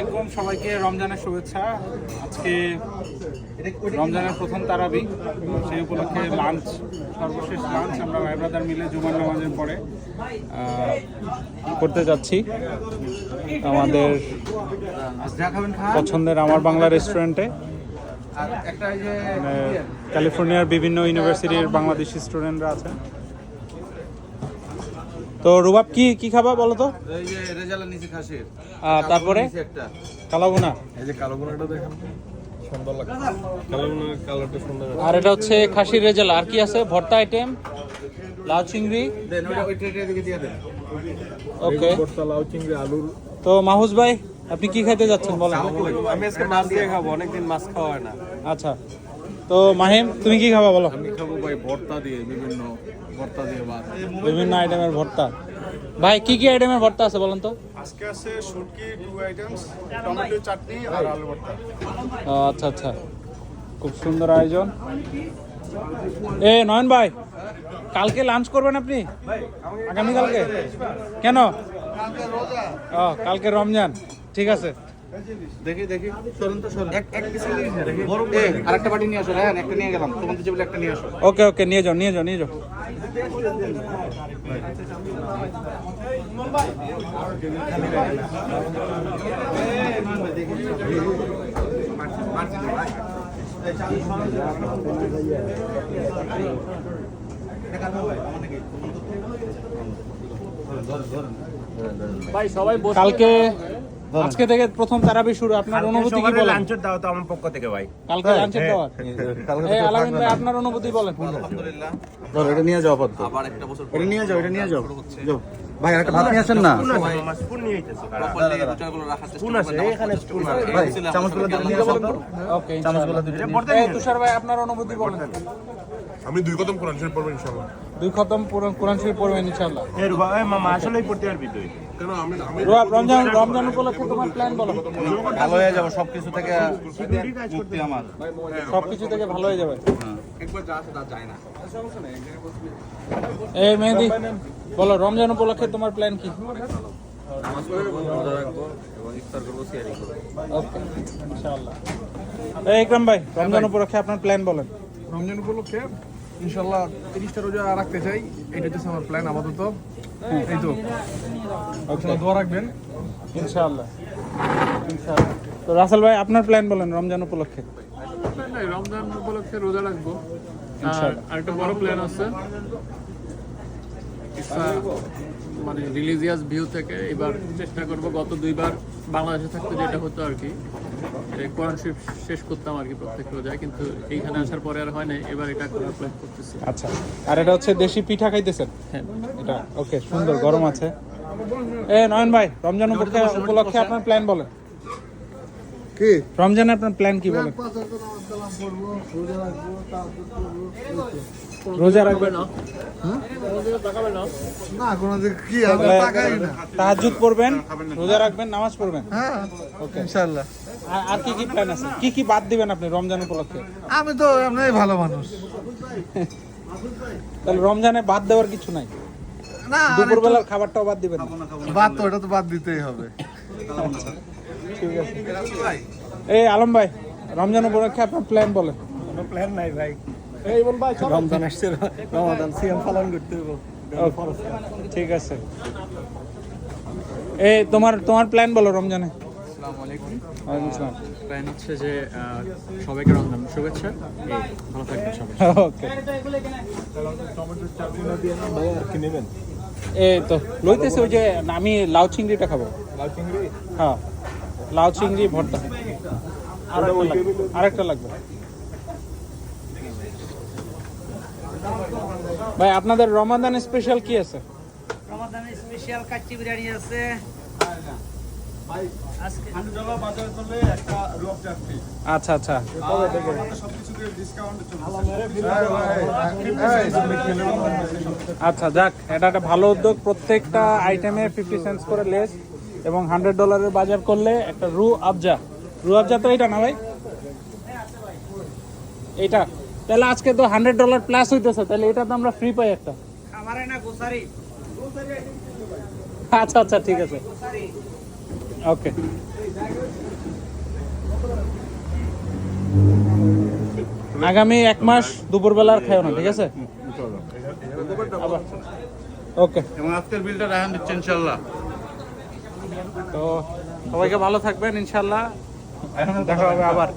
আলাইকুম সবাইকে রমজানের শুভেচ্ছা। আজকে রমজানের প্রথম তারাবি, সেই উপলক্ষে লাঞ্চ সর্বশেষ লাঞ্চ আমরা ভাই ব্রাদার মিলে জুমার নামাজের পরে করতে যাচ্ছি। আমাদের পছন্দের আমার বাংলা রেস্টুরেন্টে মানে ক্যালিফোর্নিয়ার বিভিন্ন ইউনিভার্সিটির বাংলাদেশি স্টুডেন্টরা আছেন। তো রুবাব কি কি খাবা বলো তো? এই যে রেজালা নিচে খাসির। আর তারপরে? নিচে একটা। কালাগুনা এই যে কালাবোনাটা দেখেন। সুন্দর লাগছে। কালো কালারটা সুন্দর আর এটা হচ্ছে খাসির রেজাল। আর কি আছে? ভর্তা আইটেম লাউ চিংড়ি। দেন ওটা ওই দিকে দিয়ে দেন। ওকে বর্ষা লাউ চিংড়ি আলুর। তো মাহুজ ভাই আপনি কি খাইতে যাচ্ছেন? বলেন। আমি আজকে মাছ দিয়ে খাব অনেকদিন মাছ খাওয়া হয় না। আচ্ছা। তো মাহিম তুমি কি খাবা বলো? আমি খাব ভাই ভর্তা দিয়ে বিভিন্ন ভর্তা দিয়ে ভাত। বিভিন্ন আইটেমের ভর্তা। ভাই কি কি আইটেমের ভর্তা আছে বলেন তো? আজকে আছে শুটকি টু আইটেমস টমেটো চাটনি আর আলু ভর্তা। ও, আচ্ছা আচ্ছা। খুব সুন্দর আয়োজন। এ নয়ন ভাই কালকে লাঞ্চ করবেন আপনি? আগামী কালকে কেন ও কালকে রমজান। ঠিক আছে। দেখি দেখি। সরেন তো সরেন। এক এক পিস দেখি। এ আরেকটা বাটি নিয়ে আসো হ্যাঁ একটা নিয়ে গেলাম। তোমাদের যে বলে একটা নিয়ে আসো। ওকে ওকে নিয়ে যাও নিয়ে যাও নিয়ে যাও। কালকে আজকে থেকে প্রথম তারাবি শুরু আপনার অনুভূতি কি বলেন? লাঞ্চের দাও তো আমার পক্ষ থেকে ভাই। কালকে লাঞ্চের দাওয়াত? এই আলামিন ভাই আপনার অনুভূতি বলেন। আলহামদুলিল্লাহ। ধর এটা নিয়ে যাও আপাতত। আবার একটা বছর এটা নিয়ে যাও এটা নিয়ে যাও। যাও। ভাই একটা ভাত নিয়ে আসেন না। স্পুন নিয়ে আইতেছি প্রপারলি দুটাগুলো রাখার চেষ্টা স্পুন আছে এখানে স্পুন আছে। ভাই চামচগুলো দুটো নিয়ে আসো তো? ওকে চামচগুলো দুটো এই তুষার ভাই আপনার অনুভূতি বলেন। আমি দুই কদম কোরআন শরীফ পড়ব ইনশাআল্লাহ। দুই খতম কোরআন শরীফ পড়বেন ইনশাআল্লাহ। এর ভাই মামা আসলেই পড়তে পারবি তুই। রমজান রমজান উপলক্ষে তোমার প্ল্যান বলো। ভালো হয়ে যাব সবকিছু থেকে মুক্তি আমার। সবকিছু থেকে ভালো হয়ে যাবে। একবার যা আছে তা যায় না। এই মেহেদি বলো রমজান উপলক্ষে তোমার প্ল্যান কি? এই ইকরাম ভাই রমজান উপলক্ষে আপনার প্ল্যান বলেন। রমজান উপলক্ষে ইনশাল্লাহ তিরিশটা রোজা রাখতে চাই এটা হচ্ছে আমার প্ল্যান আপাতত। এই তো। দোয়া রাখবেন। ইনশাআল্লাহ। তো রাসেল ভাই আপনার প্ল্যান বলেন রমজান উপলক্ষে? রমজান উপলক্ষে রোজা রাখব। আর। আরেকটা বড় প্ল্যান আছে। মানে রিলিজিয়াস ভিউ থেকে এবার চেষ্টা করব গত দুইবার বাংলাদেশে থাকতে যেটা হতো আর কি। কোরআন শরীফ শেষ করতাম আর কি প্রত্যেক রোজায় কিন্তু এইখানে আসার পরে আর হয় না এবার এটা করার প্ল্যান করতেছি। আচ্ছা আর এটা হচ্ছে দেশি পিঠা খাইতেছেন? হ্যাঁ। এটা ওকে সুন্দর গরম আছে। এ নয়ন ভাই রমজান উপলক্ষে উপলক্ষে আপনার প্ল্যান বলেন। কি? রমজানে আপনার প্ল্যান কি বলেন? রোজা রাখবেন না তাকাবে না না কোনো কি তাকাই না। তাহাজ্জুদ পড়বেন রোজা রাখবেন নামাজ পড়বেন? হ্যাঁ ওকে ইনশাল্লাহ আর আর কি কি প্ল্যান আছে? কি কি বাদ দিবেন আপনি রমজান উপলক্ষে? আমি তো এমনি ভালো মানুষ। তাহলে রমজানে বাদ দেওয়ার কিছু নাই? না দুপুরবেলার খাবারটাও বাদ দিবেন বাদ তো ওটা তো বাদ দিতেই হবে। ঠিক আছে। এই আলম ভাই রমজান উপলক্ষে আপনার প্ল্যান বলেন। কোনো প্ল্যান নাই ভাই। এই বল ভাই রমজান আসছে রমাদান সিয়াম পালন করতে হবে ঠিক আছে। এই তোমার তোমার প্ল্যান বলো রমজানে। আসসালামু আলাইকুম আসসালাম। প্ল্যান হচ্ছে যে সবাইকে রমজান শুভেচ্ছা। ভালো থাকবেন সবাই। ওকে। নেবেন এই তো লইতেছে ওই যে আমি লাউ চিংড়িটা খাব। লাউ চিংড়ি? হ্যাঁ। লাউ চিংড়ি ভর্তা। আরেকটা লাগবে। ভাই আপনাদের রমাদান স্পেশাল কি আছে? রমাদান স্পেশাল কাচ্চি বিরিয়ানি আছে। আচ্ছা আচ্ছা আচ্ছা যাক এটা একটা ভালো উদ্যোগ প্রত্যেকটা আইটেমে ফিফটি সেন্টস করে লেস এবং হান্ড্রেড ডলারের বাজার করলে একটা রু আবজা রু আবজা তো এটা না ভাই এইটা তাহলে আজকে তো হান্ড্রেড ডলার প্লাস হইতেছে তাহলে এটা তো আমরা ফ্রি পাই একটা আমারে না গোসারি আচ্ছা আচ্ছা ঠিক আছে ওকে আগামী এক মাস দুপুরবেলা আর খাইও না ঠিক আছে? ওকে এবং আজকের বিলটা রায়হান দিচ্ছে ইনশাল্লাহ। তো সবাইকে ভালো থাকবেন ইনশাল্লাহ। দেখা হবে আবার।